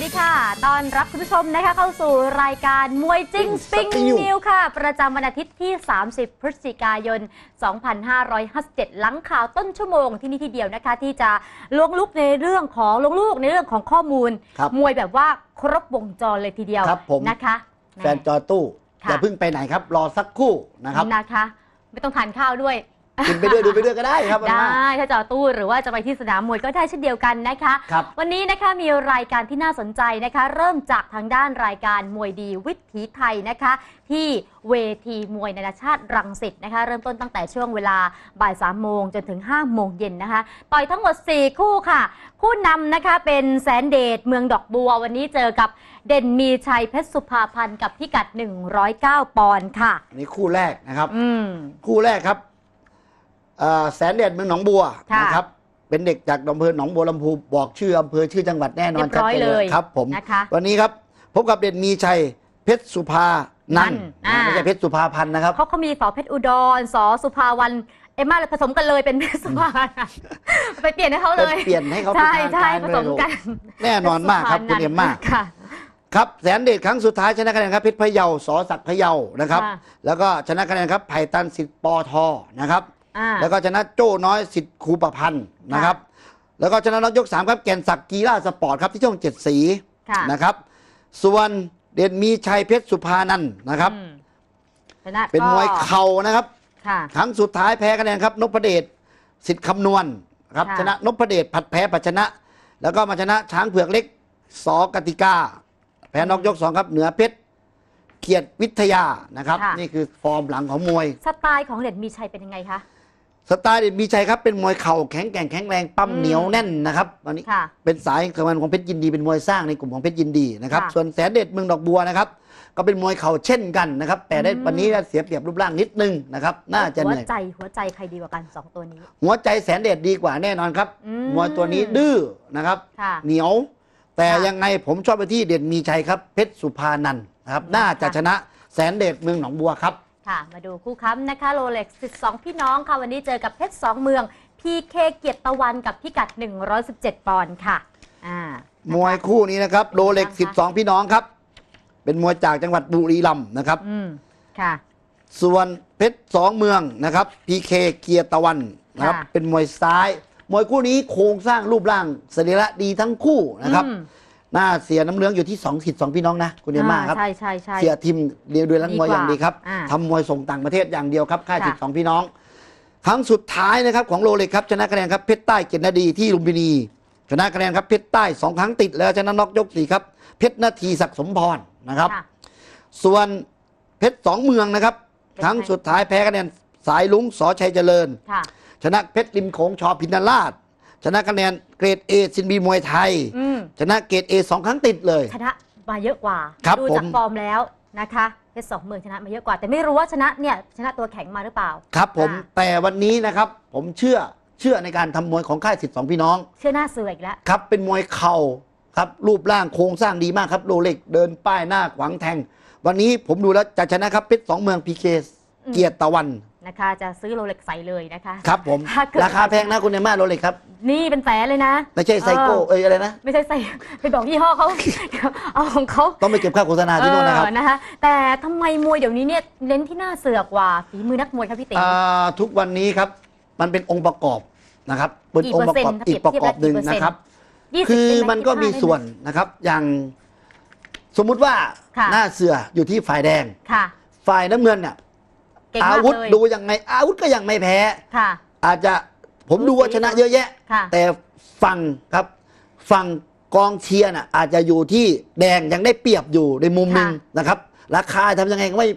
สวัสดีค่ะตอนรับคุณผู้ชมนะคะเข้าสู่รายการมวยจริงสปริง Spring News นิวค่ะ ประจำวันอาทิตย์ที่ 30 พฤศจิกายน 2557 หลังข่าวต้นชั่วโมงที่นี่ที่เดียวนะคะ ที่จะลวงลุกในเรื่องของลวงลูกในเรื่องของข้อมูลครับมวยแบบว่าครบวงจรเลยทีเดียวครับผมนะคะแฟนจอตู้ค่ะอย่าเพิ่งไปไหนครับ รอสักครู่นะครับนะคะ ไม่ต้องทานข้าวด้วย กินไปด้วยดูไปด้วยก็ได้ครับมันได้มากถ้าจอตู้หรือว่าจะไปที่สนามมวยก็ได้เช่นเดียวกันนะคะ ครับ วันนี้นะคะมีรายการที่น่าสนใจนะคะ เริ่มจากทางด้านรายการมวยดีวิถีไทยนะคะ ที่เวทีมวยนานาชาติรังสิตนะคะ เริ่มต้นตั้งแต่ช่วงเวลาบ่าย3โมงจนถึง5โมงเย็นนะคะ ต่อยทั้งหมด 4 คู่ค่ะ คู่นำนะคะเป็นแสนเดชเมืองดอกบัว วันนี้เจอกับเด่นมีชัยเพชรสุภาพันธ์กับพิกัด 109 ปอนด์ค่ะนี่คู่แรกนะครับ อืม คู่แรกครับเอ่อ แสนเด็ดเมืองหนองบัวค่ะนะครับ เป็นเด็กจากอำเภอหนองบัวลำพูบอกชื่ออำเภอชื่อจังหวัดแน่นอนเรียบร้อยชัดจนเลยครับผมนะคะ วันนี้ครับพบกับเด่นมีชัยเพชรสุภานันท์อ่า ไม่ใช่เพชรสุภาพันธ์นะครับ เขาเขามีสอเพชรอุดรสอสุภาวันเอ็มมาเลยผสมกันเลยเป็นเพชรสุภาไปเปลี่ยนให้เขาเลยไปเปลี่ยนให้เขาใช่เป็นทางใช่การผสมกันแน่นอนมากครับคุณเอ็มมาก ค่ะ ครับแสนเดชครั้งสุดท้ายชนะคะแนนครับเพชรพะเยาสอศักดิ์พะเยานะครับ ค่ะ แล้วก็ชนะคะแนนครับไผ่ตันสิทธิ์ปอทอนะครับ อ่า แล้วก็ชนะโจ้น้อยสิทธิ์ครูประพันธ์นะครับ แล้วก็ชนะน็อกยกสามครับแก่นศักดิ์กีฬาสปอร์ตครับที่ช่องเจ็ดสีค่ะ นะครับ ส่วนเด่นมีชัยเพชรสุภานันท์นะครับ อืมชนะเป็นมวยก็เข่านะครับ ค่ะ ครั้งสุดท้ายแพ้คะแนนครับนพเดชสิทธิ์คำนวณครับค่ะ ชนะนพเดชผัดแพ้ผัดชนะ แล้วก็มาชนะช้างเผือกเล็กสอกติกา แพ้นอกยกสองครับเหนือเพชรเกียรติวิทยานะครับค่ะนี่คือฟอร์มหลังของมวย สไตล์ของเด่นมีชัยเป็นยังไงคะ สไตล์เด่นมีชัยครับเป็นมวยเข่าแข็งแกร่งแข็งแรงปั้มอืมเหนียวแน่นนะครับตอนนี้ค่ะเป็นสายสำคัญของเพชรยินดีเป็นมวยสร้างในกลุ่มของเพชรยินดีนะครับค่ะส่วนแสนเด็ดเมืองดอกบัวนะครับก็เป็นมวยเข่าเช่นกันนะครับแต่ได้อืม วันนี้เสียเปรียบรูปร่างนิดนึงนะครับน่าจะหัเหวนื่อยใจหัวใจใครดีกว่ากันสองตัวนี้ หัวใจแสนเด็ดดีกว่าแน่นอนครับอืม มวยตัวนี้ดื้อนะครับ ค่ะ เหนียว แต่ค่ะยังไงผมชอบไปที่เด่นมีชัยครับเพชรสุภานันท์นะครับ น่าจะค่ะ ชนะแสนเด็ดเมืองหนองบัวครับ ค่ะ มาดูคู่ค้ำนะคะโรเล็ก12 พี่น้องค่ะ วันนี้เจอกับเพชรสองเมือง พีเคเกียรติตะวันกับพิกัด 117 ปอนด์ค่ะอ่ามวยคู่นี้นะครับโรเล็กเป็นไงบ้างคะ12 พี่น้องครับ เป็นมวยจากจังหวัดบุรีรัมย์นะครับ อืมค่ะ ส่วนเพชรสองเมืองนะครับพีเคเกียรติตะวันนะครับ ค่ะ เป็นมวยซ้าย มวยคู่นี้โครงสร้างรูปร่างสรีระดีทั้งคู่นะครับ อืม หน้าเสียน้ำเหลืองอยู่ที่2องสิทธิ์สองพี่น้องนะคุณเอมมาครับ ใช่ใช่ใช่ เสียทิมเดียวด้วยรันมวยอย่างดีครับอ่า ทำมวยส่งต่างประเทศอย่างเดียวครับค่ายค่ะสิทธิ์สองพี่น้อง ครั้งสุดท้ายนะครับของโรเล็กครับชนะคะแนนครับเพชรใต้เกียรตินาดีที่ลุมพินี ชนะคะแนนครับเพชรใต้สองครั้งติดแล้วชนะน็อกยกสี่ครับเพชรนาทีศักดิ์สมพรนะครับ ค่ะ ส่วนเพชรสองเมืองนะครับเป็นครั้งไงสุดท้ายแพ้คะแนนสายลุงสอชัยเจริญ ค่ะ ชนะเพชรริมโขงชอพินาราช ชนะคะแนนเกรดเอซินบีมวยไทย อืมชนะเกรดเอสองครั้งติดเลย ชนะมาเยอะกว่า ครับดูจากผม ฟอร์มแล้วนะคะเพชรสองเมืองชนะมาเยอะกว่า แต่ไม่รู้ว่าชนะเนี่ยชนะตัวแข็งมาหรือเปล่า ครับผมอ่าแต่วันนี้นะครับผมเชื่อเชื่อในการทำมวยของค่ายสิทธิ์สองพี่น้อง เชื่อหน้าเสืออีกแล้ว ครับเป็นมวยเข่าครับรูปร่างโครงสร้างดีมากครับโรเล็กเดินป้ายหน้าขวางแทง วันนี้ผมดูแล้วจะชนะครับเพชรสองเมืองพีเคอืม เกียรติตะวัน นะคะ จะซื้อโรเล็กใส่เลยนะคะครับผม ถ้าเกิดราคาแพงนะคุณเอมมาโรเล็กครับ นี่เป็นแสนเลยนะไม่ใช่ไซโก้เออเอ้ยอะไรนะ ไม่ใช่ใส่ไปบอกยี่ห้อเขา เอาของเขา ต้องไปเก็บค่าโฆษณาที่โน่นนะครับเออนะคะแต่ทำไมมวยเดี๋ยวนี้เนี่ยเน้นที่หน้าเสือกว่าฝีมือนักมวยครับพี่ติ๋มอ่าทุกวันนี้ครับ มันเป็นองค์ประกอบนะครับเป็นกี่องค์ประกอบเปอร์เซ็นต์อีกประกอบหนึ่งถ้าเปรียบเทียบแล้วกี่เปอร์เซ็นต์ นะครับยี่สิบคือได้ไหมันก็มียี่สิบห้าได้ไหส่วนนะครับ อย่างสมมุติว่าค่ะ หน้าเสืออยู่ที่ฝ่ายแดง ค่ะ ฝ่ายน้ำเงินเนี่ย เก่งอามากวุธเลย ดูยังไง อาวุธก็ยังไม่แพ้ ค่ะ อาจจะผมดูว่าชนะเยอะแยะ ค่ะ แต่ฝั่งครับฝั่งกองเชียร์น่ะอาจจะอยู่ที่แดงยังได้เปรียบอยู่ในมุมหนึ่งค่ะนะครับ ราคาทำยังไงก็ไม่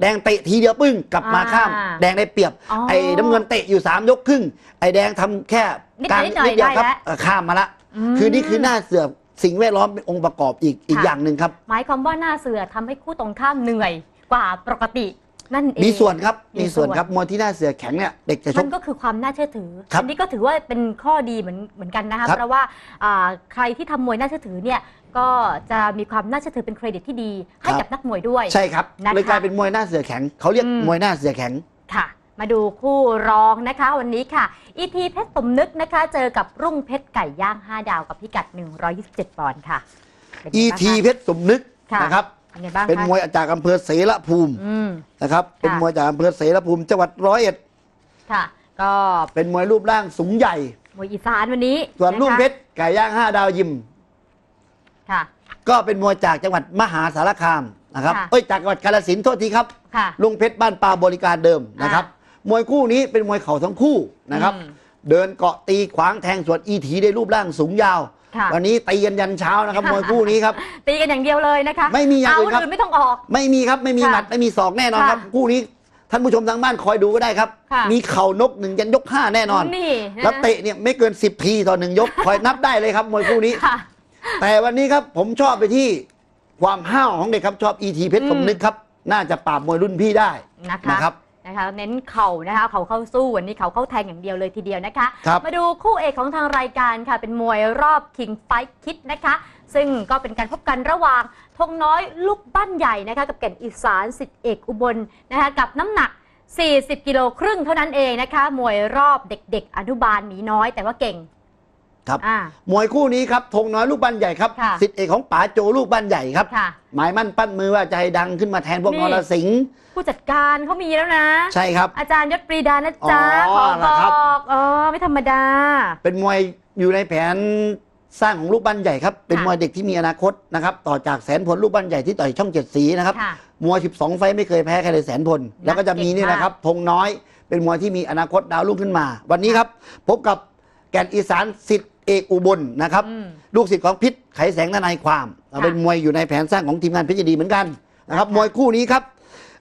แดงเตะทีเดียวปึ้งกลับมาอ่าข้ามแดงได้เปรียบ อ๋อไอ้น้ำเงินเตะอยู่สามยกครึ่ง ไอ้แดงทำแค่นิดกลางนิดหน่อยนิดเดียวครับได้แล้ว เออข้ามมาละอืมคือนี่คือหน้าเสือสิ่งแวดล้อมเป็นองค์ประกอบอีกอีกค่ะ อย่างหนึ่งครับ หมายความว่าหน้าเสือทำให้คู่ตรงข้ามเหนื่อยกว่าปกติ นั่นเองมีส่วนครับมีมีส่ส่ววนนครับมวยที่หน้าเสือแข็งเนี่ยเด็กจะชมักนก็คือความน่าเชื่อถือครับอันนี้ก็ถือว่าเป็นข้อดีเหมือนเหมือนกันนะคะครับเพราะว่าอ่าใครที่ทำมวยน่าเชื่อถือเนี่ยก็จะมีความน่าเชื่อถือเป็นเครดิตที่ดี ให้กับนักมวยด้วยใช่ครับนะคะเลยกลายเป็นมวยหน้าเสือแข็งเขาเรียกอืมมวยหน้าเสือแข็งค่ะมาดูคู่รองนะคะวันนี้ค่ะ อีทีเพชรสมนึกนะคะ เจอกับรุ่งเพชรไก่ย่าง 5 ดาวกับพิกัด 127 ปอนด์ค่ะเป็นไงอีบ้างทีคะเพชรสมนึกค่ะนะครับ เป็นไงบ้างคะเป็นมวยจากอำเภอเสรภูมิอืม นะครับเป็นค่ะ มวยจากอำเภอเสรภูมิจังหวัดร้อยเอ็ดค่ะ ก็เป็นมวยรูปร่างสูงใหญ่มวยอีสานวันนี้ส่วนลุงะคะเพชรไก่ย่างห้าดาวยิม ค่ะ ก็เป็นมวยจากจังหวัดมหาสารคามนะครับค่ะ เอ้ยจากจังหวัดกาฬสินธุ์โทษทีครับ ค่ะ ลุงเพชรบ้านปลาบริการเดิมนะครับ มวยคู่นี้เป็นมวยเข่าทั้งคู่นะครับ อืม เดินเกาะตีขวางแทงส่วนอีทีได้รูปร่างสูงยาวค่ะ วันนี้ตีกันยันเช้านะครับมวยคู่นี้ครับ ตีกันอย่างเดียวเลยนะคะไม่มีอย่างอื่นครับเไม่ต้องออก ไม่มีครับไม่มีค่ะหมัดไม่มีศอกแน่นอนครับค่ะคู่นี้ท่านผู้ชมทางบ้านคอยดูก็ได้ครับค่ะมีเข่านกหนึ่งยันยกห้าแน่นอนนี่นแล้วเตะเนี่ยไม่เกิน10ทีต่อหนึ่งยกคอยนับได้เลยครับมวยคู่นี้ค่ะแต่วันนี้ครับผมชอบไปที่ความห้าวของเด็กครับชอบอีทีเพชรอืมสมนึกครับ น่าจะปราบมวยรุ่นพี่ได้นะคะนะครับ นะคะเน้นเข่านะคะเขาเข้าสู้วันนี้เขาเข้าแทงอย่างเดียวเลยทีเดียวนะคะ ครับ มาดูคู่เอกของทางรายการค่ะ เป็นมวยรอบ King Fight Kid นะคะ ซึ่งก็เป็นการพบกันระหว่างธงน้อยลูกบ้านใหญ่นะคะ กับแก่นอีสานสิทธิเอกอุบลนะคะ กับน้ำหนัก 40 กิโลครึ่งเท่านั้นเองนะคะ มวยรอบเด็กๆ อนุบาลหมีน้อยแต่ว่าเก่ง ครับอ่ามวยคู่นี้ครับธงน้อยลูกบ้านใหญ่ครับค่ะสิทธิเอกของป๋าโจลูกบ้านใหญ่ครับ ค่ะ หมายมั่นปั้นมือว่าจะให้ดังขึ้นมาแทนพวกนี่ นรสิงห์ผู้จัดการเขามีแล้วนะ ใช่ครับ อาจารย์ยศปรีดานะจ๊ะอ๋ขออเหรอครับบอกอ๋อไม่ธรรมดา เป็นมวยอยู่ในแผนสร้างของลูกบ้านใหญ่ครับ เป็นค่ะมวยเด็กที่มีอนาคตนะครับ ต่อจากแสนพลลูกบ้านใหญ่ที่ต่อยช่องเจ็ดสีนะครับ ค่ะ มวย 12 ไฟต์ไม่เคยแพ้ใครเลยแสนพล แล้วก็จะมีนี่นะครับธงน้อย เป็นมวยที่มีอนาคตดาวรุ่งขึ้นมา วันนี้ครับ พบกับแก่นอีสานสิทธิ์ เอกอุบลนะครับอืมลูกศิษย์ของพิษไขแสงทนายความค่ะเป็นมวยอยู่ในแผนสร้างของทีมงานเพชรยินดีเหมือนกันนะครับค่ะมวยคู่นี้ครับ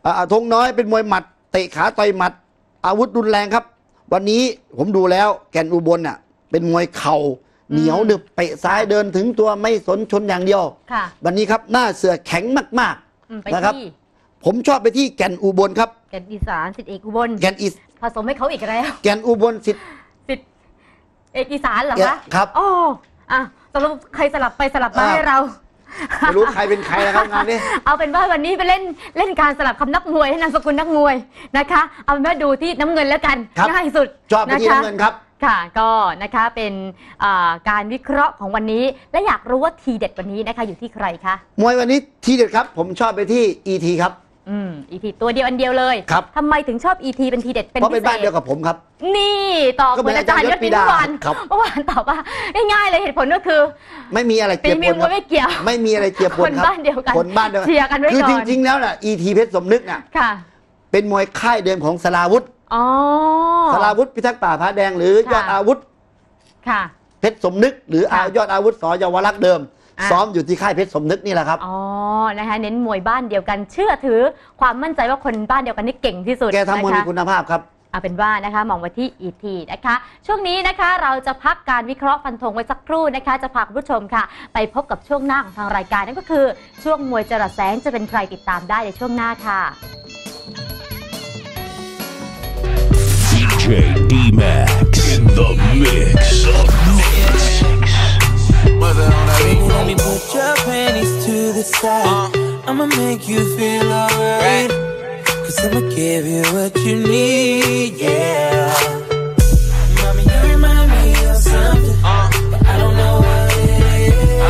อ่าธงน้อยเป็นมวยหมัดเตะขาต่อยหมัด อาวุธรุนแรงครับ วันนี้ผมดูแล้วแก่นอุบลน่ะเป็นมวยเข่าเหนียวหนึบเตะซ้ายเดินถึงตัวไม่สนชนอย่างเดียวค่ะวันนี้ครับหน้าเสือแข็งมากอืมไปนะครับที่ๆผมชอบไปที่แก่นอุบลครับ แก่นอีสานสิทธิเอกอุบลแก่นอีสผสมให้เขาอีกแล้ว แก่นอุบลสิทธิ์สิทธิ เอกอีสานเหรอแกคะครับอ๋ออะตกลงใครสลับไปสลับมาอ่าให้เราไม่รู้ใครเป็นใครนะครับงานนี้ เอาเป็นว่าวันนี้ไปเล่นเล่นการสลับคำนักมวยให้นามสกุลนักมวยนะคะ เอาเป็นว่าดูที่น้ำเงินแล้วกันครับง่ายสุดชอบไปที่ะคะน้ำเงินครับค่ะก็นะคะเป็นอ่าการวิเคราะห์ของวันนี้ และอยากรู้ว่าทีเด็ดวันนี้นะคะอยู่ที่ใครคะมวยวันนี้ทีเด็ดครับ ผมชอบไปที่ ET ครับ อืมอีทีตัวเดียวอันเดียวเลยครับ ทำไมถึงชอบอีทีเป็นทีเด็ดเป็นเพราะพิเป็นเศบ้านเดียวษกับผมครับ นี่ตอบก็เหเหมืมืออนนอาจารย์ยศอาจารย์ยศปรีปีดาเมื่อวานครับ เมื่อวานตอบว่าง่ายๆเลยเหตุผลก็คือไม่มีอะไรปีเจียบมิปวนครับไม่เกี่ยว ไม่มีอะไรเจียบปนครับคนบ้านเดียวกันคนบ้านเดียวกัเชียร์กันไว้คือก่อนจริงๆแล้วน่ะ ET เพชรสมนึกน่ะค่ะเป็นมวยค่ายเดิมของสลาวุธอ๋อ สลาวุธพิทักษ์ป่าพระแดงหรือยอดค่ะอาวุธค่ะ เพชรสมนึก หรือค่ะยอดอาวุธสอเยาวรักษ์เดิม อะ ซ้อมอยู่ที่ค่ายเพชรสมนึกนี่แหละครับ อ๋อนะคะเน้นมวยบ้านเดียวกัน เชื่อถือความมั่นใจว่าคนบ้านเดียวกันนี่เก่งที่สุดแกทำมวยนะมีคะ คุณภาพครับ เอาเป็นว่านะคะมองไว้ที่อีทีนะคะ ช่วงนี้นะคะเราจะพักการวิเคราะห์ฟันธงไว้สักครู่นะคะ จะพาคุณผู้ชมค่ะ ไปพบกับช่วงหน้าของทางรายการนั่นก็คือ ช่วงมวยจระแสงจะเป็นใครติดตามได้ในช่วงหน้าค่ะ DJ D-Max in the mix. Baby, let me put your panties to the side. I'ma make you feel alright. Cause I'ma give you what you need, yeah. Mommy, you remind me of something. But I don't know what it is.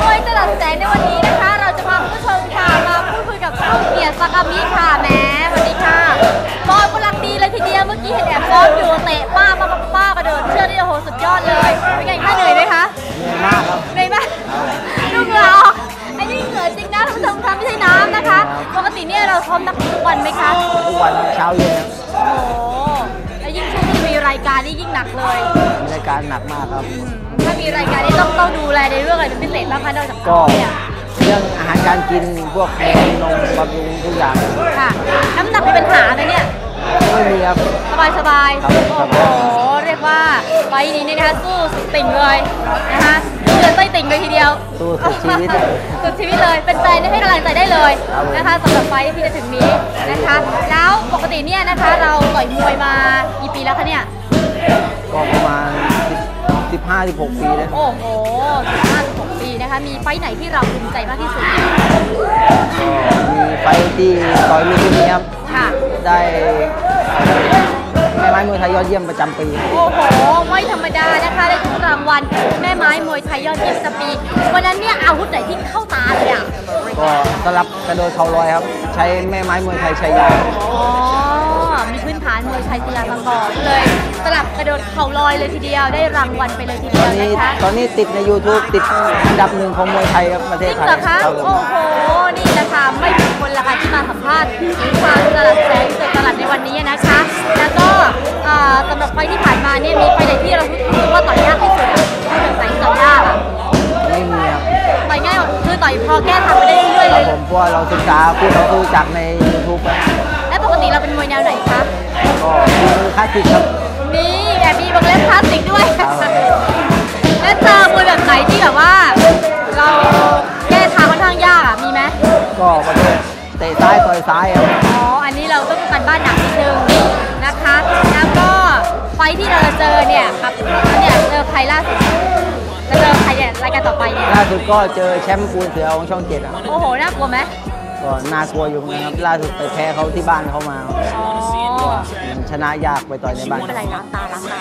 มวยจรัสแสงในวันนี้นะคะ เราจะพาคุณผู้ชมค่ะมาพูดคุยกับช่องเกียรติสากามิค่ะแหมสวัสดีค่ะฟอร์มกำลังดีเลยทีเดียวเมื่อกี้เห็นแอบซ้อมอยู่เตะป้าป้าป้าป้ากระโดดเชือกนี่โอ้โหสุดยอดเลยเป็นไงคะเหนื่อยไหมางคะนอกจากซ้ก็อมเนี่ยเรื่องอาหารการกินพวกนมนมบำรุงทุกอย่างค่ะ น้ำหนักมีปัญหาไหมเนี่ย ไม่มีครับ สบายสบายๆครับ โอ้โห เรียกว่าไฟล์นี้เนี่ยนะคะสู้สุดติ่งเลยนะคะเดือดไส้ติ่งเลยทีเดียวสู้สุดชีวิตเลยสุดชีวิตเลยเป็นแฟนๆให้กำลังใจได้เลยครับผม นะคะสำหรับไฟล์ที่จะถึงนี้นะคะ แล้วปกติเนี่ยนะคะเราต่อยมวยมากี่ปีแล้วคะเนี่ย ก็ประมาณ10 15 16 ปีแล้ว โอ้โห15-16ปี นะคะ มีไฟล์ไหนที่เราภูมิใจมากที่สุดก็มีไฟท์ที่ต่อยลูกนี้ครับ ค่ะ ได้ไม่ไม้มวยไทยยอดเยี่ยมประจำปี โอ้โห ไม่ธรรมดานะคะได้ทุกรางวัลแม่ไม้มวยไทยยอดเยี่ยมสปีวันนั้นเนี่ยอาวุธไหนที่เข้าตาเลยอะก็สลับกระโดดเข่าลอยครับ ใช้แม่ไม้มวยไทยชัยยา อ๋อ มีพื้นฐานมวยไทยกีฬามาก่อนเลยสลับกระโดดเข่าลอยเลยทีเดียวได้รางวัลไปเลยทีตเดีอยนวนี้นะคะตอนนี้ติดใน YouTube ติดอันดับหนึ่งของมวยไทยครับประเทจศริงไทยเหรอคะครับผมโอ้โหนี่แหละค่ะไม่ผิดคนละค่ะที่มาสัมภาษณ์ความตลาดแสงเกิดตลาดในวันนี้นะคะ แล้วก็เอ่อสำหรับไฟล์ที่ผ่านมาเนี่ยมีไฟล์ไหนที่เรารู้สึกว่าต่อยยากที่สุดอะที่เป็นไฟล์ที่ต่อยยากอะไม่มีครับต่อยง่ายกว่าคือต่อยพอแก้ทางไปได้เรื่อยๆคเลรับย ผมเพราะว่าเราศึกษาคู่ต่อสู้จากใน YouTube ครับ แนวยแนวไหนคะก็มีคลาสสิกครับนี่แบบมีวงเล็บพลาสติกด้วยและเจอมวยแบบไหนที่แบบว่า เราแก้ทางค่อนข้างยากอะมีไหมก็ประเภทเตะซ้ายต่อยซ้ายครับอ๋ออันนี้เราต้องการบ้านหนักนิดนึงนะคะแล้วก็ไฟที่เราจะเจอเนี่ยครับเนี่ยเจอใครล่าสุดจะเจอใครเนี่ยรายการต่อไปเนี่ยล่าสุดก็เจอแชมป์ปูนเสือของช่องเจ็ดครับโอ้โหน่ากลัวไหม ก็น่ากลัวอยู่เหมือนกันครับล่าสุดไปแพ้เขาที่บ้านเขามา อ๋อมันชนะยากไปต่อยในบ้าน ไม่เป็นไรล้างตาล้างตา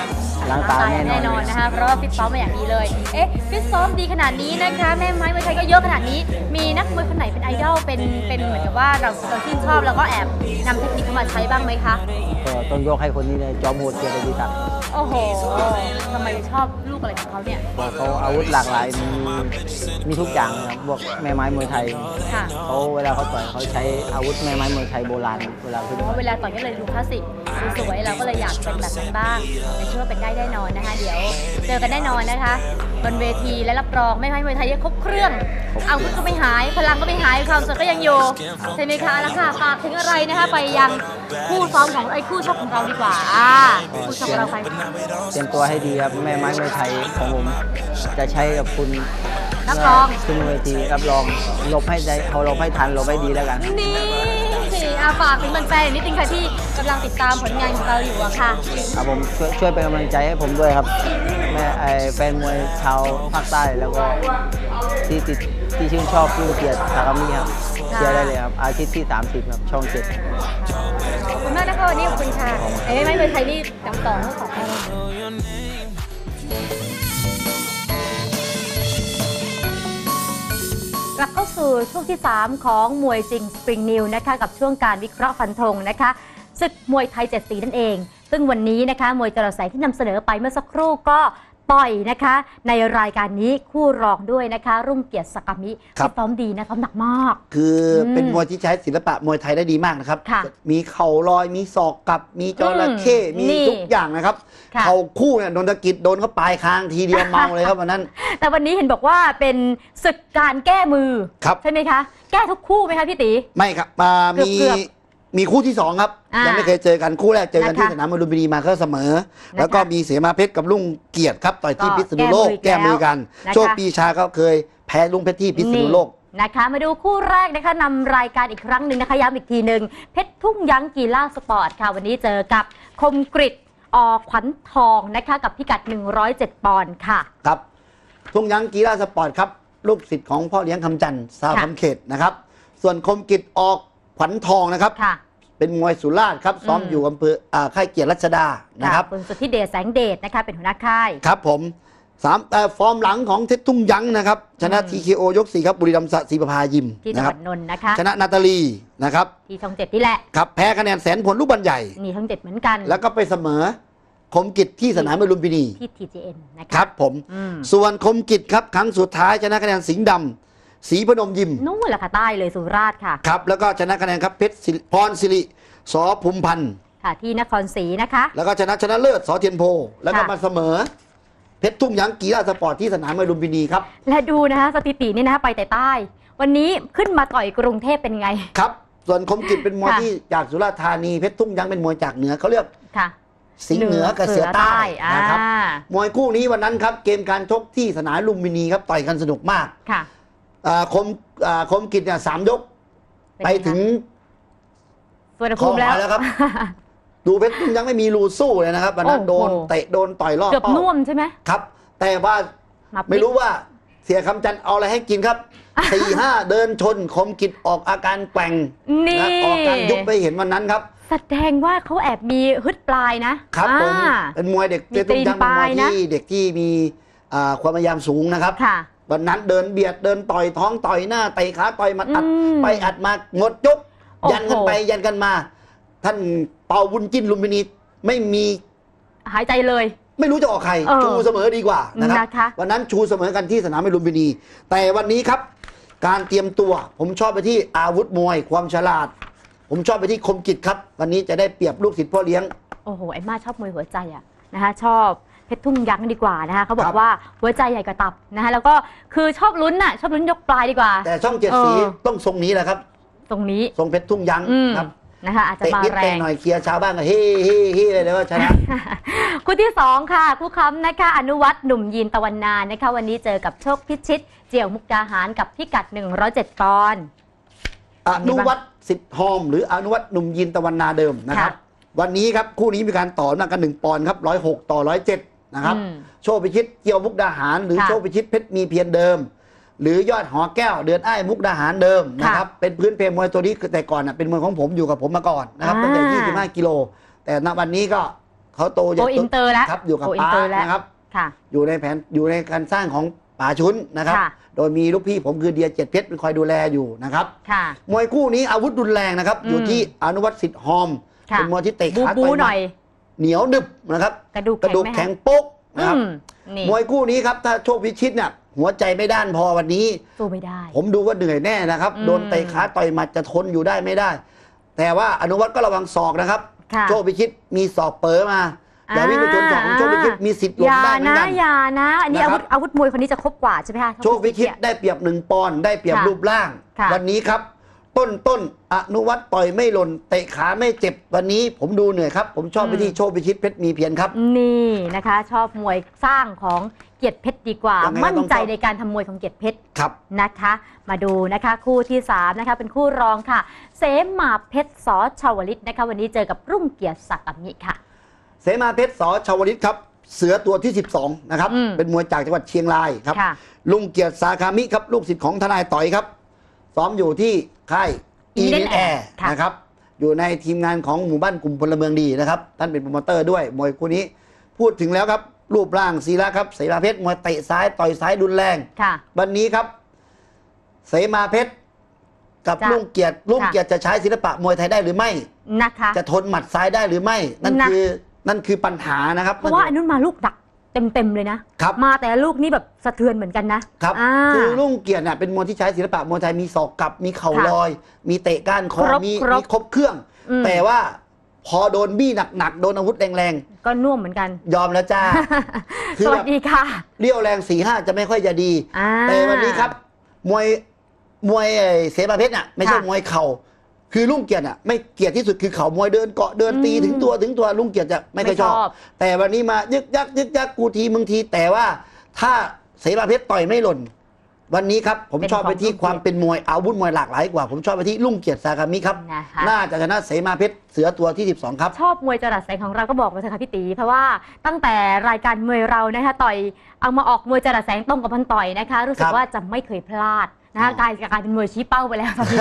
ล้างตาแน่นอนแน่นอนนะคะ เพราะว่าฟิตซ้อมมาอย่างดีเลย เอ๊ะฟิตซ้อมดีขนาดนี้นะคะ แม่ไม้มวยไทยก็เยอะขนาดนี้ มีนักมวยคนไหนเป็นไอดอล เป็น เป็นเหมือนกับว่าเราเราชื่นชอบแล้วก็แอบนำเทคนิคเข้ามาใช้บ้างไหมคะ ก็ต้องยกให้คนนี้เลยจอมโหดเกียรติดีศักดิ์โอ้โหทำไมชอบลูกอะไรของเขาเนี่ยเพราะเขาอาวุธหลากหลาย มีมีทุกอย่างนะครับพวกแม่ไม้มวยไทยค่ะเขาเวลาเขาต่อยเขาใช้อาวุธแม่ไม้มวยไทยโบราณเวลาขึ้นเพราะเวลาต่อยก็เลยดูคลาสสิกดูสวยเราก็เลยอยากเป็นแบบนั้นบ้างแต่เชื่อว่าเป็นได้แน่นอนนะคะ เดี๋ยวเจอกันแน่นอนนะคะบนเวทีและรับรองไม่ให้มวยไทยยังครบเครื่องอาวุธก็ไม่หาย พลังก็ไม่หายความสดก็ยังอยู่ใช่ไหมคะแล้วค่ะฝากถึงอะไรนะคะไปยังคู่ซ้อมของไอ้คู่ชกของเราดีกว่าอ่าคู่ชกของเราใครเตรียมตัวให้ดีครับแม่ไม้มวยไทยของผมจะใช้กับคุณรับรองขึ้นเวทีรับรองหลบให้ได้เขาหลบให้ทันหลบให้ดีแล้วกันนี่ อาฝากถึงแฟนๆนิดนึงค่ะที่กำลังติดตามผลงานของเราอยู่อะค่ะ ครับผมช่วยช่วยเป็นกำลังใจให้ผมด้วยครับแม่ไอแฟนมวยชาวภาคใต้แล้วก็ที่ติดที่ชื่นชอบพี่เกียรติสากามีครับเชียร์ได้เลยครับ อาทิตย์ที่ 30ครับช่องเจ็ดขอบคุณมากนะคะวันนี้ขอบคุณค่ะไอ้ไม่เป็นไทยนี่ดังต่อทั้งสองคน กลับเข้าสู่ช่วงที่ 3 ของมวยจริงสปริงนิวนะคะกับช่วงการวิเคราะห์ฟันธงนะคะศึกมวยไทยเจ็ดสีนั่นเอง ซึ่งวันนี้นะคะมวยจรแสงที่นำเสนอไปเมื่อสักครู่ก็ ต่อยนะคะ ในรายการนี้คู่รองด้วยนะคะ รุ่งเกียรติสกามิครับที่ซ้อมดีนะซ้อมหนักมาก คืออมเป็นมวยที่ใช้ศิลปะมวยไทยได้ดีมากนะครับ ค่ะมีเข่าลอยมีศอกกลับ มีจระเข้อืมมีนี่ทุกอย่างนะครับ ค่ะ เข่าคู่เนี่ยโดนตะกิดโดนเขาปลายคางทีเดียวเมาเลยครับวันนั้น แต่วันนี้เห็นบอกว่าเป็นศึกการแก้มือ ครับ ใช่ไหมคะ แก้ทุกคู่ไหมคะพี่ตี ไม่ครับมาเกือบมีเกือบ มีคู่ที่สองครับอ่ายัยังไม่เคยเจอกันคู่แรกเจอกันนะคะที่สนามมวยลุมพินีมาก็เสมอนะคะแล้วก็มีเสมาเพชรกับลุงเกียรติครับต่อยที่ก็พิษณุโลกแก้แก้มืมือออีกกัน แล้วนะคะ โชคปีชาก็เคยแพ้ลุงเพชรที่พิษณุโลก นี่นะคะ มาดูคู่แรกนะคะนำรายการอีกครั้งหนึ่งนะคะย้ำอีกทีหนึ่งเพชรทุ่งยั้งกีฬาสปอร์ตค่ะ วันนี้เจอกับคมกริตอขวัญทองนะคะกับพิกัด 107 ปอนด์ค่ะ ครับทุ่งยังกีฬาสปอร์ตครับ ลูกศิษย์ของพ่อเลี้ยงคำจันทร์สาวค่ะคำเขตนะครับ ส่วนคมกิจออกขวัญทองนะครับ ค่ะ เป็นมวยสุราษฎร์ครับซ้อมอืม อยู่อำเภออ่าค่ายเกียรติรัชดานะครับ คุณสุทธิเดชแสงเดชนะคะเป็นหัวหน้าค่าย ครับผมสามแต่ฟอร์มหลังของเทศทุ่งยังนะครับ ชนะ อืม TKO ยกสี่ครับ บุรีรัมย์สะศรีประภายิมที่จันะงคหรัวับ ดนนท์นะคะ ชนะนาตาลีนะครับที่ช่องเจ็ดนี่แหละครับแพ้คะแนนแสนผลลูกบันใหญ่ นี่ช่องเจ็ดเหมือนกันแล้วก็ไปเสมอคมกิจที่สนามมวยลุมพินีที่ TGN นะคะครับผม อืม ส่วนคมกิจครับครั้งสุดท้ายชนะคะแนนสิงห์ดำ ศรีพนมยิมนู่นแหละค่ะใต้เลยสุราษฎร์ค่ะ ครับ แล้วก็ชนะคะแนนครับเพชรศิริพรสิริสอภูมิพันธ์ค่ะที่นครศรีนะคะ แล้วก็ชนะชนะเลิศสอเทียนโพ แล้วก็ค่ะมาเสมอเพชรทุ่งยังกีฬาสปอร์ตที่สนามมวยลุมพินีครับ และดูนะคะสถิตินี่นะคะไปแต่ใต้ วันนี้ขึ้นมาต่อยกรุงเทพเป็นไง ครับ ส่วนคมกิจเป็นมวยค่ะที่จากสุราษฎร์ธานีเพชรทุ่งยังเป็นมวยจากเหนือเขาเรียกค่ะสิงห์เหนือกับเสือใต้นะครับอ่ามวยคู่นี้วันนั้นครับเกมการชกที่สนามลุมพินีครับต่อยกันสนุกมากค่ะอ่า คมอ่าคมกิจเนี่ยสามยกเป็นไปไงคะถึงสวนภูมิแล้วคอหอยแล้วครับ ดูเพชรทุ่งยังไม่มีรูสู้เลยนะครับวันนั้นโอ้โดโหนเตะโดนต่อยรอบเกือบเป้าน่วมใช่ไหมครับ แต่ว่ามาพลิกไม่รู้ว่าเสียคำจันทร์เอาอะไรให้กินครับสี่ห้าเดินชนคมกิจออกอาการแกว่งนี่นะออกการยุบไปเห็นวันนั้นครับแสดงว่าเขาแอบมีฮึดปลายนะครับผมอ่าเป็นมวยเด็กมีเต้นยังเป็นมวยตีนปลายนะที่เด็กที่มีอ่าความพยายามสูงนะครับค่ะ วันนั้นเดินเบียดเดินต่อยท้องต่อยหน้าเตะขาต่อยหมัดอัดอืมไปอัดมาหมดยกโอ้โหยันกันไปยันกันมา ท่านเปาบุญจิ้นลุมพินีไม่มีหายใจเลย ไม่รู้จะออกใครเออชูเสมอดีกว่านะครับนะคะวันนั้นชูเสมอกันที่สนามมวยลุมพินี แต่วันนี้ครับ การเตรียมตัว ผมชอบไปที่อาวุธมวย ความฉลาด ผมชอบไปที่คมกิจครับ วันนี้จะได้เปรียบลูกศิษย์พ่อเลี้ยงโอ้โหไอ้มาชอบมวยหัวใจอะนะคะชอบ เพชรทุ่งยั้งดีกว่านะคะเขาบอครักบ ว่าหัวใจใหญ่กว่าตับนะคะแล้วก็คือชอบลุ้นน่ะชอบลุ้นยกปลายดีกว่า แต่ช่องเจ็ดสีเออต้องทรงนี้แหละครับ ตรงนี้ ทรงเพชรทุ่งยังอืมครับนะคะ อาจจะเตะมานิดแรเตะง หน่อยเคลียร์ชาวบ้านก็เฮ้เฮ้เฮ้เลยเลยว่าชนะ คู่ที่ 2 ค่ะ คู่ค้ำนะคะ อนุวัฒน์หนุ่มยีนตะวันนานะคะ วันนี้เจอกับโชคพิชิต เจียวมุกดาหารกับพิกัด 107ปอนด์ อนุวัตสิทธิ์หอม หรืออนุวัตหนุ่มยินตะวันนาเดิมนะครับ ค่ะ วันนี้ครับคู่นี้มีการต่อน้ำหนักกันหนึ่งปอนด์ครับร้อยหกต่อร้อยเจ็ด นะครับอืมโชคพิชิตเกี่ยวมุกดาหาร หรือค่ะ โชคพิชิตเพชรมีเพียรเดิม หรือยอดหอแก้วเดือนอ้ายมุกดาหารเดิมนะครับเป็นพื้นเพมวยตัวนี้คือแต่ก่อนน่ะเป็นมวยของผมอยู่กับผมมาก่อนนะครับตั้งแต่25กิโลแต่ณวันนี้ก็เขาโตโกอินเตอร์แล้วครับอยู่กับโกอินป้าเตอร์แล้วนะครับ ค่ะ อยู่ในแผนอยู่ในการสร้างของป่าชุนนะครับ ค่ะ โดยมีลูกพี่ผมคือเดียเจ็ดเพชรเป็นคอยดูแลอยู่นะครับ ค่ะ มวยคู่นี้อาวุธรุนแรงนะครับ อืมอยู่ที่อนุวัตสิทธิ์หอมค่ะ เป็นมวยที่เตะบูขาบูต่อยหน่อย เหนียวหนึบนะครับ กระดูกกระดูกแข็แข็งงไหมโป๊กคะนะครับอืมนี่มวยคู่นี้ครับถ้าโชคพิชิตเนี่ยหัวใจไม่ด้านพอวันนี้สู้ไม่ได้ ผมดูว่าเหนื่อยแน่นะครับอืมโดนเตะขาต่อยหมัดจะทนอยู่ได้ไม่ได้ แต่ว่าอนุวัตก็ระวังศอกนะครับค่ะโชคพิชิตมีศอกเป๋อมาอย่าวิ่งไปชนศอกของโชคพิชิตมีสิทธิ์หลองย่าได้เหมือนนะกันอย่านะอันนี้นะอาครัวุบธอาวุธมวยคนนี้จะครบกว่าใช่ไหมคะโชคพิชิตเนี่ยได้เปรียบหนึ่งปอนด์ได้เปรียบค่ะรูปร่างค่ะวันนี้ครับ ต้นต้นอนุวัตต่อยไม่หล่นเตะขาไม่เจ็บวันนี้ผมดูเหนื่อยครับ ผมชอบไปที่โชคพิชิตเพชรมีเพียรครับ นี่นะคะ ชอบมวยสร้างของเกียรติเพชรดีกว่า ยังไงก็มั่นต้องใจชอบในการทำมวยของเกียรติเพชร ครับ นะคะ มาดูนะคะคู่ที่3นะคะเป็นคู่รองค่ะ เสมาเพชรสอชาวลิตนะคะ วันนี้เจอกับรุ่งเกียรติสักกามิค่ะ เสมาเพชรสอชาวลิตครับ เสือตัวที่ 12 นะครับ อืม เป็นมวยจากจังหวัดเชียงรายครับ ค่ะ ลุงเกียรติสาคามิครับ ลูกศิษย์ของทนายต่อยครับ ซ้อมอยู่ที่ค่ายอี Eden เนแอ Air ร์ค่ะนะครับ อยู่ในทีมงานของหมู่บ้านกลุ่มพลเมืองดีนะครับ ท่านเป็นโปรโมเตอร์ด้วยมวยคู่นี้ พูดถึงแล้วครับ รูปร่างศีละครับเสมาเพชรมวยเตะซ้ายต่อยซ้ายรุนแรงค่ะวันนี้ครับ เสมาเพชรกับจ้ะลุงเกียรติลุงค่ะเกียรติจะใช้ศิลปะมวยไทยได้หรือไม่นะคะ จะทนหมัดซ้ายได้หรือไม่ นั่นนะคือนั่นคือปัญหานะครับ เพราะว่าอันนู้นมาลูกดัก เต็มๆเลยนะครับ มาแต่ละลูกนี่แบบสะเทือนเหมือนกันนะครับอ่า คือลุงเกียรติเนี่ยเป็นมวยที่ใช้ศิลปะมวยไทยมีศอกกลับ มีเข่าค่ะลอย มีเตะก้านคอครบมีครบมีครบเครื่อง อืม แต่ว่าพอโดนบี้หนักๆ โดนอาวุธแรงก็น่วมเหมือนกัน ๆ ยอมแล้วจ้า คือสแบบวัสดีค่ะ เรี่ยวแรงสี่ห้าจะไม่ค่อยจะดี อ่าแต่วันนี้ครับ มวยมวยไอ้เสมาเพชรน่ะไม่ใช่ค่ะมวยเข่า คือลุงเกียรติอะไม่เกียรติที่สุดคือเข่ามวยเดินเกาะเดินตีอืมถึงตัวถึงตัวลุงเกียรติจะไม่ค่อยชอบ ไม่ชอบ แต่วันนี้มายึกยักยึกยักกูทีมึงที แต่ว่าถ้าเสมาเพชรต่อยไม่หล่น วันนี้ครับผมเป็นชอบไปที่ของลุงเกียรติความเป็นมวยอาวุธมวยหลากหลายกว่า ผมชอบไปที่ลุงเกียรติสากามิครับ นะคะ น่าจะชนะเสมาเพชรเสือตัวที่ 12 ครับ ชอบมวยจรัสแสงของเราก็บอกมาเถอะค่ะพี่ตี เพราะว่าตั้งแต่รายการมวยเรานะคะต่อยเอามาออกมวยจรัสแสงตรงกับพันต่อยนะคะ รู้สึคกรับ ว่าจะไม่เคยพลาด นะคะอ๋อกลายกลายเป็นมวยชี้เป้าไปแล้วตอนนี้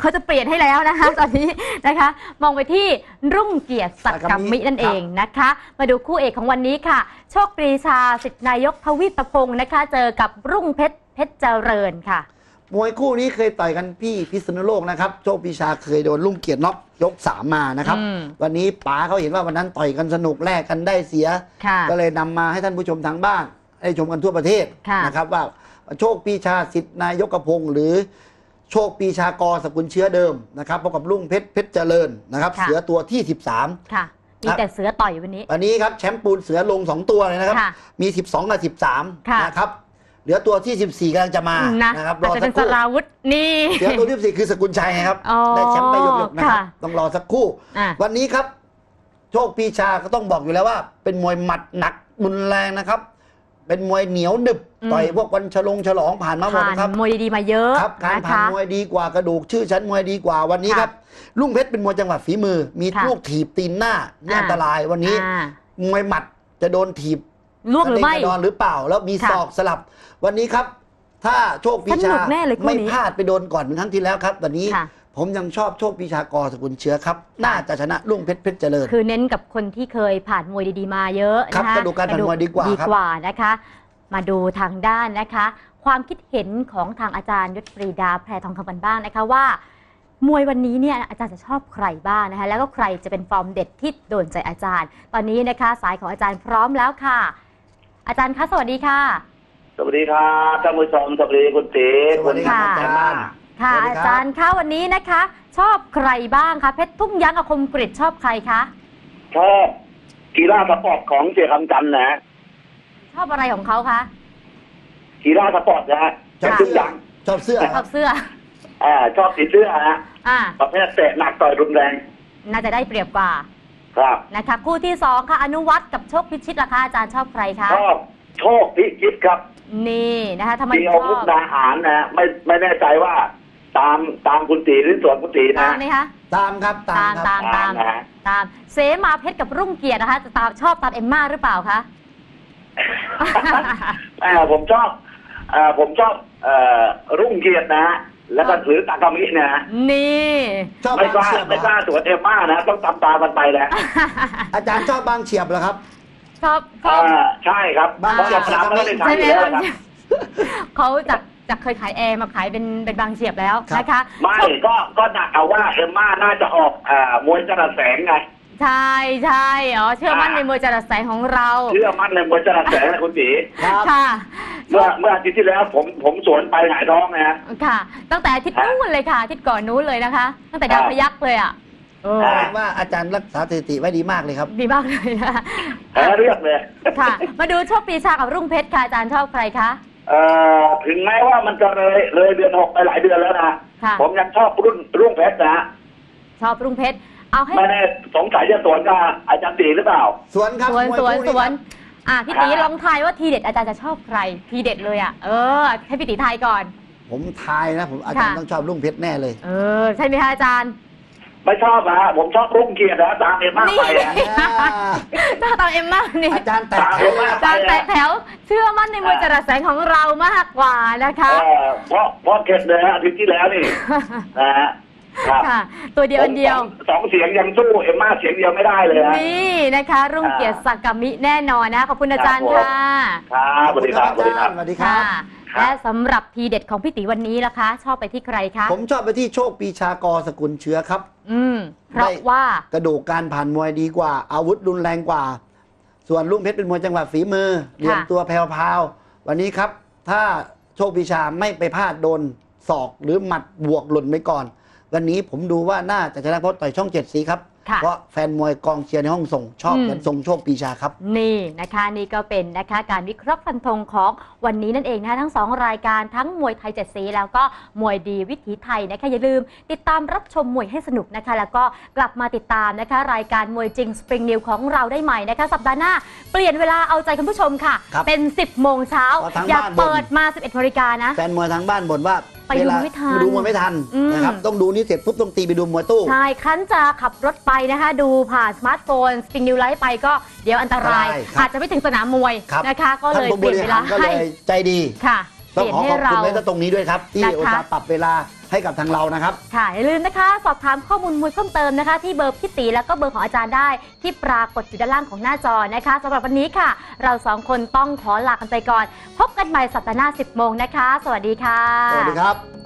เขาจะเปลี่ยนให้แล้วนะคะตอนนี้นะคะ มองไปที่รุ่งเกียรติสักกรรมินั่นเองนะคะ มาดูคู่เอกของวันนี้ค่ะ โชคปรีชาสิทธินายกทวีปพงศ์นะคะ เจอกับรุ่งเพชรเพชรเจริญค่ะ มวยคู่นี้เคยต่อยกันพี่พิษณุโลกนะครับ โชคปีชาเคยโดนลุงเกียรติน็อกยกสามมานะครับอืมวันนี้ป๋าเขาเห็นว่าวันนั้นต่อยกันสนุกแลกกันได้เสียค่ะก็เลยนำมาให้ท่านผู้ชมทางบ้านได้ชมกันทั่วประเทศค่ะนะครับว่า โชคปีชาสิทธินายกพงศ์หรือโชคปีชากรสกุลเชื้อเดิมนะครับพบกับลุงเพชรเพชรเจริญนะครับค่ะเสือตัวที่ 13 ค่ะ มีแต่เสือต่อยวันนี้ วันนี้ครับแชมป์ปูนเสือลง 2 ตัวเลยนะครับค่ะมี 12 กับค่ะ13 นะครับ เหลือตัวที่ 14กำลังจะมานะนะครับรอาจอจะสัเป็กนคสรู่ราวุธนี่เสือตัวที่14คือสกุลชัยครับอ๋อได้แชมป์ไปหยกๆนะครับค่ะต้องรอสักครู่อะวันนี้ครับ โชคปีชาก็ต้องบอกอยู่แล้วว่า เป็นมวยหมัดหนักรุนแรงนะครับ เป็นมวยเหนียวหนึบอืม ต่อยพวกวันฉลองฉลองผ่านมาหมดผ่านนะครับมวยดีๆมาเยอะครับการนะผ่านคะ มวยดีกว่ากระดูกชื่อชั้นมวยดีกว่าวันนี้ค่ะครับลุงเพชรเป็นมวยจังหวะฝีมือ มีค่ะลูกถีบตีนหน้านี่อ่า อันตรายวันนี้อ่ามวยหมัดจะโดนถีบลวกหรือไม่กะเด็นกระดอนหรือเปล่า แล้วมีค่ะศอกสลับ วันนี้ครับ ถ้าโชคปีสนุชากแน่เลยคู่นี้ ไม่พลาดไปโดนก่อนเหมือนครั้งที่แล้วครับวันนี้ ค่ะ ผมยังชอบโชคปีชากรสกุลเชื้อครับ น่าจะชนะลุงเพชรเพชรเจริญ คือเน้นกับคนที่เคยผ่านมวยดีๆมาเยอะครับนะคะกระดูกการผ่านมวยดีกว่าดีครับ กว่านะคะ มาดูทางด้านนะคะ ความคิดเห็นของทางอาจารย์ยศปรีดาแพรทองคำกันบ้างนะคะว่า มวยวันนี้เนี่ยอาจารย์จะชอบใครบ้างนะคะ แล้วก็ใครจะเป็นฟอร์มเด็ดที่โดนใจอาจารย์ ตอนนี้นะคะ สายของอาจารย์พร้อมแล้วค่ะ อาจารย์คะสวัสดีค่ะ สวัสดีครับท่านผู้ชมสวัสดีคุณตีสวัสดีครับค่ะอาจารย์บ้าน ค่ะสวัสดีอาครับ จารย์คะวันนี้นะคะ ชอบใครบ้างคะเพชรทุ่งยั้งกับคมกริชชอบใครคะชอบกีฬาสปอร์ตของเจคำจันทร์นะชอบอะไรของเขาคะ กีฬาสปอร์ตนะฮะชอบเป็นทุกอย่างชอบเสื้อชครัอบบเสื้ออ่าชอบสีเสื้อฮะอ่าประเภทเตะหนักต่อยรุนแรงน่าจะได้เปรียบกว่าครับ นะคะ คู่ที่สองค่ะอนุวัตกับโชคพิชิตราคาอาจารย์ชอบใครคะชอบโชคพิจิตครับนี่นะคะทำไมที่ชเอาอมุกบดาหารนะไม่ไม่แน่ใจว่า ตามตามคุณตีหรือสวนคุณตีตานะมไหมคะตามครับตามครับตามตามนะฮะตามเสมาเพชรกับรุ่งเกียรตินะคะ จะตามชอบตามเอมม่าหรือเปล่าคะอ่าผมชอบอ่าผมชอบเอ่อรุ่งเกียรตินะฮะแล้วก็ถือตากามินะฮะนี่ชอบไม่กบางล้าเฉียบเหรไม่กอล้าสวนเอมม่านะ ต้องตามตามกันไปแหละอาจารย์ชอบบางเฉียบเหรอครับชอบชออ่าบใช่ครับบ้านเพราะเราทำไม่ได้ใช่ทำอไหมยู่แล้วคะครับเขาจาก จากเคยขายแอร์มาขายเป็นเป็นบางเฉียบแล้วครับนะคะ ไม่ก็ก็หนักเอาว่าเอมม่าน่าจะออกอ่ามวยจระแสงไงใช่ใช่อ๋อเชื่อมั่นอ่าในมวยจรัสแสงของเราเชื่อมั่นในมวยจระแสงนะคุณตีครับค่ะ เมื่อเมื่ออาทิตย์ที่แล้วผมผมสวนไปหงายท้องนะฮะค่ะ ตั้งแต่อาทิตย์ฮะนู้นเลยค่ะอาทิตย์ก่อนนู้นเลยนะคะ ตั้งแต่ดาวอ่าพยักเลยอะเอออ่าแสดงว่าอาจารย์รักษาสถิติไว้ดีมากเลยครับ ดีมากเลยนะแพ้เรียบเลยค่ะ มาดูโชคปีชากับรุ่งเพชรค่ะอาจารย์ชอบใครคะ เอ่อถึงแม้ว่ามันจะเลยเลยเดือนหกไปหลายเดือนแล้วนะค่ะ ผมยังชอบรุ่นรุ่งเพชรนะฮะชอบรุ่งเพชร เอาให้ ไม่แน่สงสัยจะสวนกับอาจารย์ตีหรือเปล่า สวนครับสวนมยสวนคู่สวน ครับอะพี่ตีอ่าลองทายว่าทีเด็ดอาจารย์จะชอบใคร ทีเด็ดเลยอะ เออ ให้พี่ตีทายก่อน ผมทายนะ ผมอาจารย์ค่ะ ต้องชอบลุงเพชรแน่เลย เออ ใช่ไหมคะอาจารย์ ไม่ชอบนะฮะผมชอบรุ่งเกียรตินะตามเอมม่าไปอะนี่ถ้าตามเอ็มมากนี่อาจารย์แตกตามแถเอวมม่าอาไปจารย์แตอะกแถว เชื่อมั่นในมวยจรัสแสงของเรามากกว่านะคะเออเพราะเพราะเข็ดเลยฮะอาทิตย์ที่แล้วนี่นะฮะครับค่ะ ตัวเดียวอันเดียวผมสองสองเสียงยังสู้เอ็มม่าเสียงเดียวไม่ได้เลยฮะนี่นะคะ รุ่งเกียรติสักกามิแน่นอนนะขอบคุณอาจารย์ครับผมค่ะครับสวัสดีครับสวัสดีครับ สวัสดีครับค่ะและสำหรับทีเด็ดของพี่ตีวันนี้ล่ะคะ ชอบไปที่ใครคะ ผมชอบไปที่โชคปีชากรสกุลเชื้อครับ อืมเพราะว่ากระดูกการผ่านมวยดีกว่า อาวุธรุนแรงกว่า ส่วนลุงเพชรเป็นมวยจังหวะฝีมือเหลี่ยมตัวแผ่วๆวันนี้ครับ ถ้าโชคปีชาไม่ไปพลาดโดนศอกหรือหมัดบวกหล่นไปก่อน วันนี้ผมดูว่าน่าจะชนะเพราะต่อยช่องเจ็ดสีครับค่ะ เพราะแฟนมวยกองเชียร์ในห้องส่งชอบอืมเหมือนทรงโชคปีชาครับ นี่นะคะนี่ก็เป็นนะคะการวิเคราะห์ฟันธงของวันนี้นั่นเองนะคะทั้งสองรายการทั้งมวยไทยเจ็ดสีแล้วก็มวยดีวิถีไทยนะคะอย่าลืม ติดตามรับชมมวยให้สนุกนะคะ แล้วก็กลับมาติดตามนะคะ รายการมวยจริงสปริงนิวของเราได้ใหม่นะคะ สัปดาห์หน้า เปลี่ยนเวลาเอาใจคุณผู้ชมค่ะ ครับเป็น 10โมงเช้าเพราะทางอย่าบ้านบ่น เปิดมา 11นาฬิกานะ แฟนมวยทางบ้านบ่นว่า ไปดูเวลาไม่ทันดูมวยไม่ทันอืมนะครับต้องดูนี่เสร็จปุ๊บต้องตีไปดูมวยตู้ใช่ครั้นจะขับรถไปนะคะ ดูผ่านสมาร์ทโฟนสปริงนิวไลท์ไปก็เดี๋ยวอันตรายอันตรายครับอาจจะไม่ถึงสนามมวยครับนะคะ ก็เลยท่านผู้เปลี่ยนบริเวหาลารก็เลให้ยใจดีค่ะเปต้องลี่ยนขอให้ขอบเราคุณไว้ตรงนี้ด้วยครับ ที่นะคะอุตส่าห์ปรับเวลา ให้กับทางเรานะครับ ค่ะอย่าลืมนะคะ สอบถามข้อมูลมวยเพิ่มเติมนะคะ ที่เบอร์พี่ตีแล้วก็เบอร์ของอาจารย์ได้ ที่ปรากฏอยู่ด้านล่างของหน้าจอนะคะสำหรับวันนี้ค่ะ เราสองคนต้องขอลากันไปก่อน พบกันใหม่สัปดาห์หน้า 10โมงนะคะ สวัสดีค่ะ สวัสดีครับ